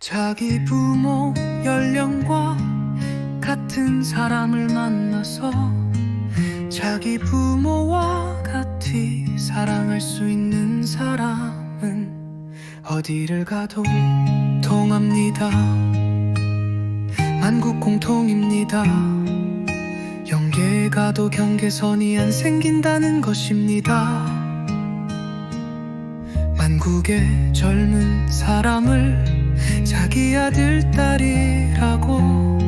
자기 부모 연령과 같은 사람을 만나서 자기 부모와 같이 사랑할 수 있는 사람은 어디를 가도 통합니다. 만국 공통입니다. 가도 경계선이 안 생긴다는 것입니다. 만국의 젊은 사람을 자기 아들, 딸이라고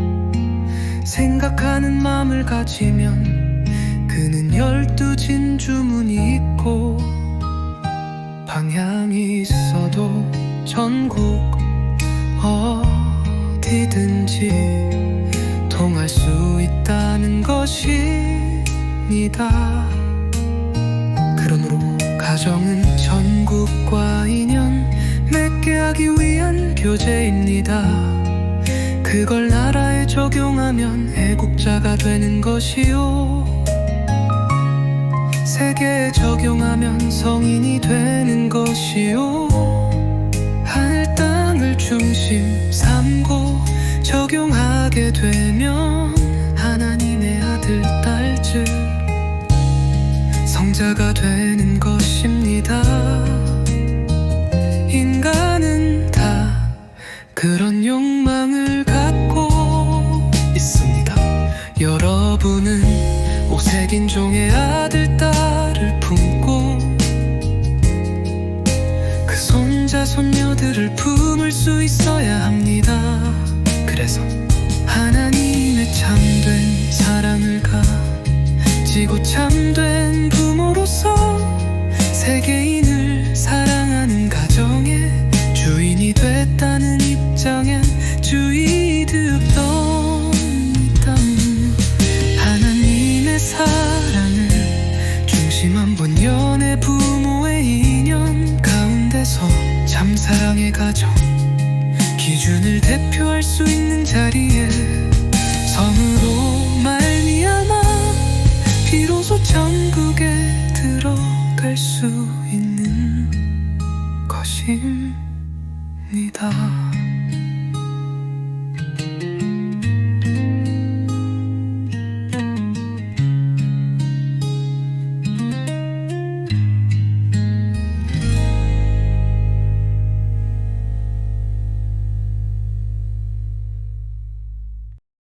생각하는 마음을 가지면 그는 열두 진주문이 있고 방향이 있어도 전국 어디든지 통할 수 있다는 것입니다. 그러므로 가정은 전국과 인연 교재입니다. 그걸 나라에 적용하면 애국자가 되는 것이요. 세계에 적용하면 성인이 되는 것이요. 하늘 땅을 중심 삼고 적용하게 되면 하나님의 아들 딸들 성자가 되는 것입니다. 그런 욕망을 갖고 있습니다. 여러분은 오색인 종의 아들, 딸을 품고 그 손자, 손녀들을 품을 수 있어야 합니다. 그래서 하나님의 참된 사랑을 가지고 참된 부모로서 세계인을 사랑하는 가정의 주인이 됐다는 사랑을 중심 한 번 연애 부모의 인연 가운데서 참사랑의 가정. 기준을 대표할 수 있는 자리에 섬으로 말미암아 비로소 천국에 들어갈 수 있는 것입니다.